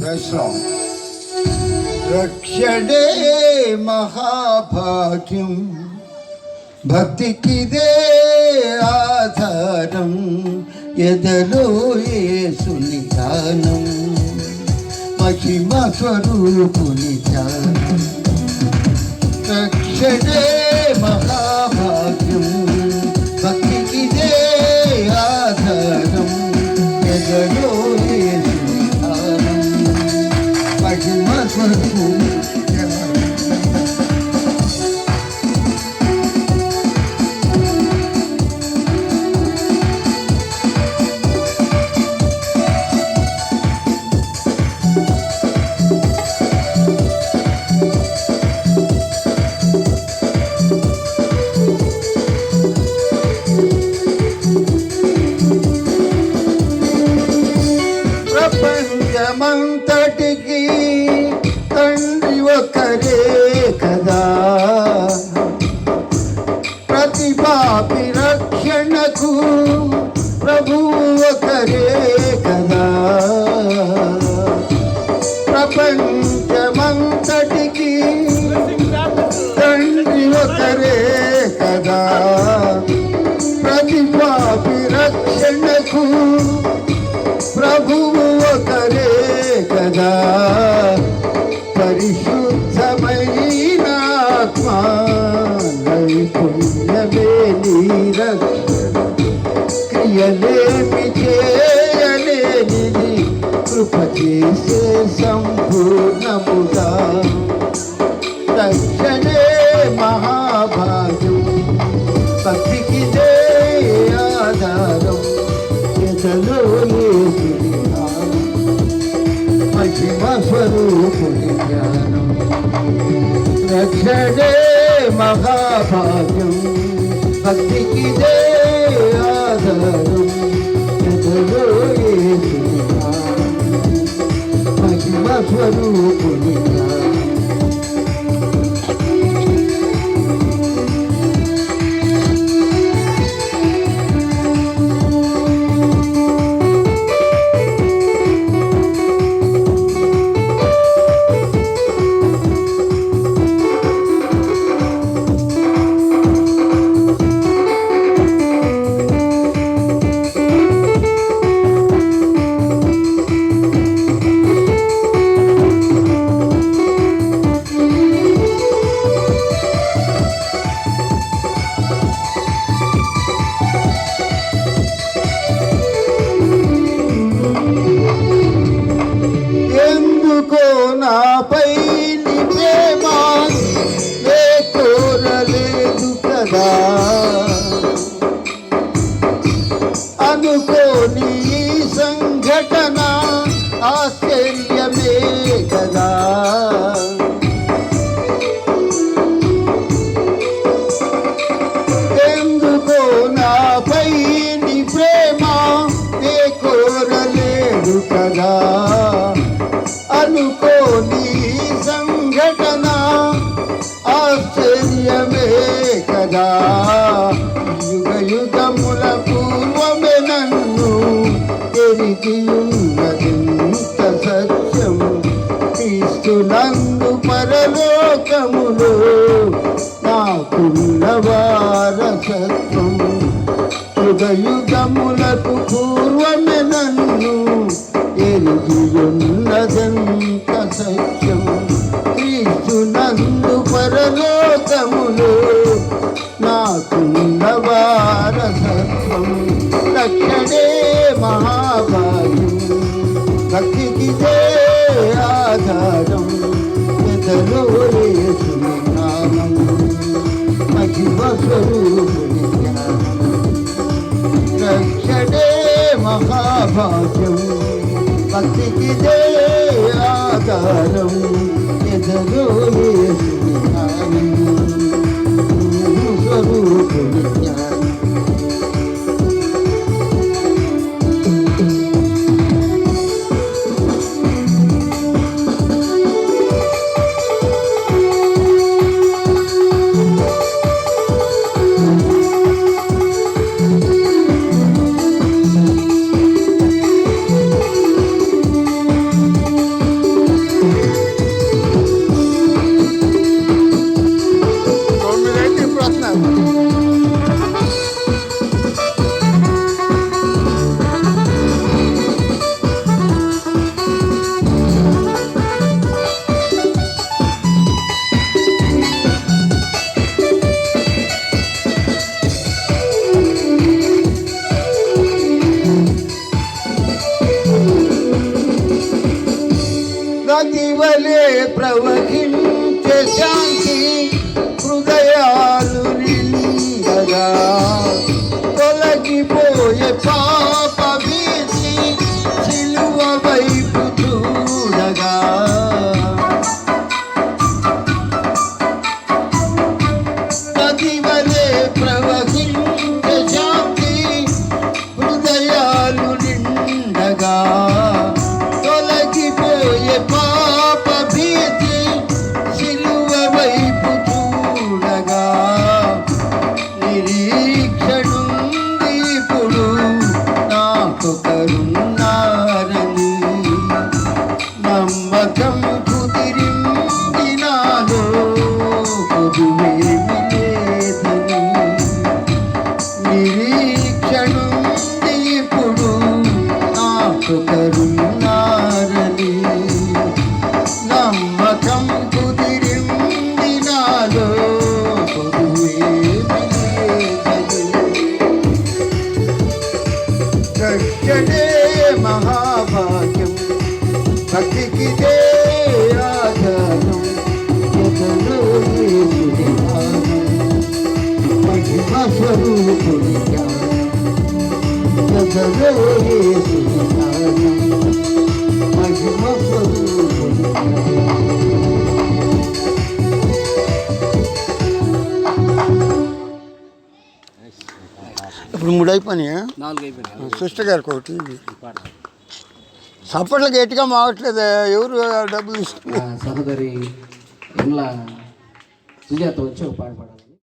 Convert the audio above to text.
ప్రశ్నం రక్షడే మహాభాగ్యం భక్తికిదే ఆధారం ఎదలో ఏసుని ధ్యానం మహిమ స్వరూపుని ధ్యానం రక్షడే మహా మనకు ప్రభు ఒకరే కదా. ప్రపంచమంతటికి తండ్రి ఒకరే కదా. ప్రతి పాపి రక్షణకు ప్రభువు ఒకరే కదా. పరిశుద్ధమైన ఆత్మ నైపుణ్యం చేసే సంపూర్ణముగా రక్షణే మహాభాగ్యం భక్తికి ఆధారం ఎదలో ఏసుని నామం, మహిమ స్వరూపుని జ్ఞానం రక్షణే మహాభాగ్యం భక్తికి ఆధారం ఎదలో ఏసుని నామం, Take that. యుగ యుగములకు పూర్వమే నన్ను ఎరిగియున్నదంత సత్యం? క్రీస్తునందు పరలోకములో నాకున్న వారసత్వం. రక్షణే మహాభాగ్యం. భక్తికి ఆధారం. ఎదలో నామం. మహిమ స్వరూప భాగ్యం భక్తికి ఆధారం ఎదరో నది నదివలే ప్రవహించే శాంతి హృదయాలు నిండగా. తొలగిపోయే పాప భీతి సిలువ వైపు చూడగా. నదివలే ప్రవహించే శాంతి హృదయాలు నిండగా. Amen. రక్షణే మహాభాగ్యం భక్తికిదే ఆధారం ఎదలో యేసుని నామం. మహిమ స్వరూపుని జ్ఞానం. ఇప్పుడు మూడు అయిపోయినాయా నాలుగు అయిపోయినాయి సిస్టర్ గారికి ఒకటి చప్పట్లు గట్టిగా మావట్లేదు ఎవరు డబ్బులు ఇస్తున్నారు సహోదరి ఇండ్ల సుజాత వచ్చి ఒక పాట పాడాలి